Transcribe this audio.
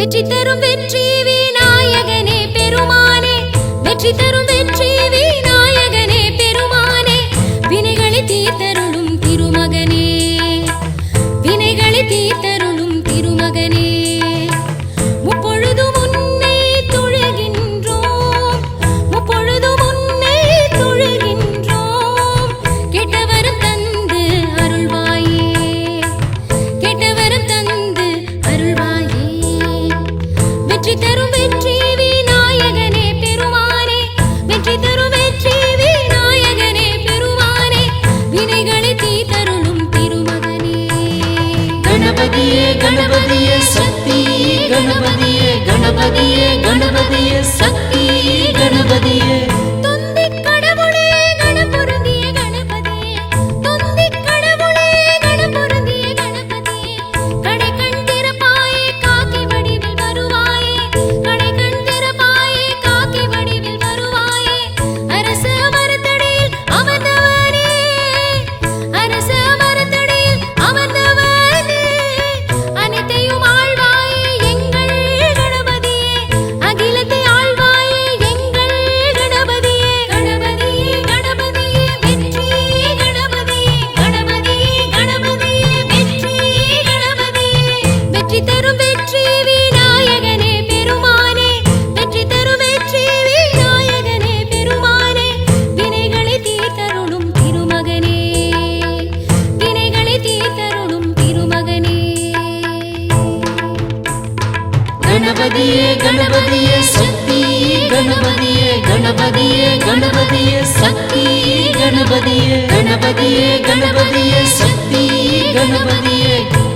வெற்றி தரும் வெற்றி விநாயகனே பெருமானே. வெற்றி தரும் வெற்றி गणपतिये गणपतिये शक्ति गणपतिये गणपतिये கணபதியே கணபதியே சக்தி. கணபதியே கணபதியே கணபதியே சக்தி. கணபதியே கணபதியே கணபதியே சக்தி. கணபதியே